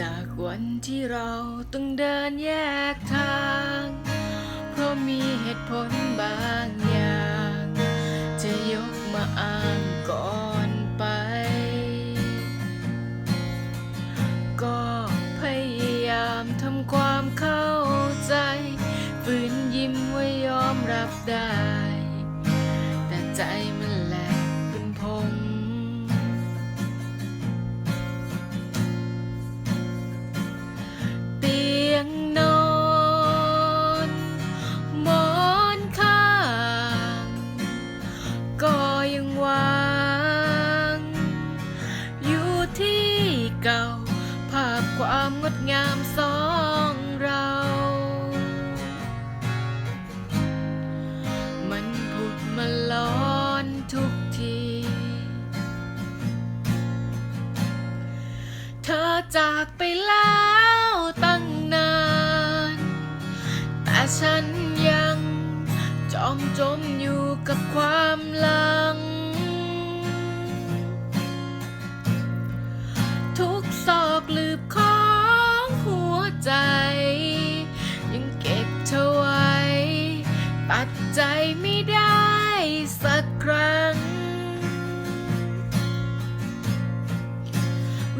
จากวันที่เราต้องเดินแยกทาง เพราะมีเหตุผลบางอย่าง จะยกมาอ้างก่อนไป ก็พยายามทำความเข้าใจฝืนยิ้มไว่ายอมรับได้ แต่ใจมัน เก่า ภาพความงดงามสองเรา มันผุดมาล้อนทุกที เธอจากไปแล้วตั้งนาน แต่ฉันยังจอมจมอยู่กับความ กลืบของหัวใจ ยังเก็บเธอไว้ ตัดใจไม่ได้สักครั้ง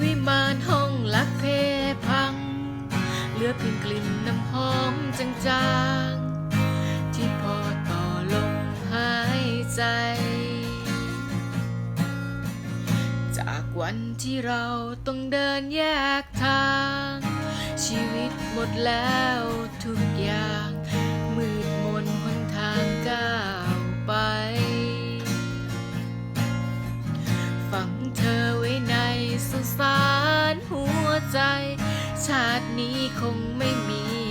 วิมานห้องลักเพพัง เหลือเพียงกลิ่นน้ำหอมจางๆ ที่พอต่อลมหายใจ วันที่เราต้องเดินแยกทาง ชีวิตหมดแล้วทุกอย่าง มืดมนหนทางก้าวไป ฝังเธอไว้ในสุสานหัวใจ ชาตินี้คงไม่มี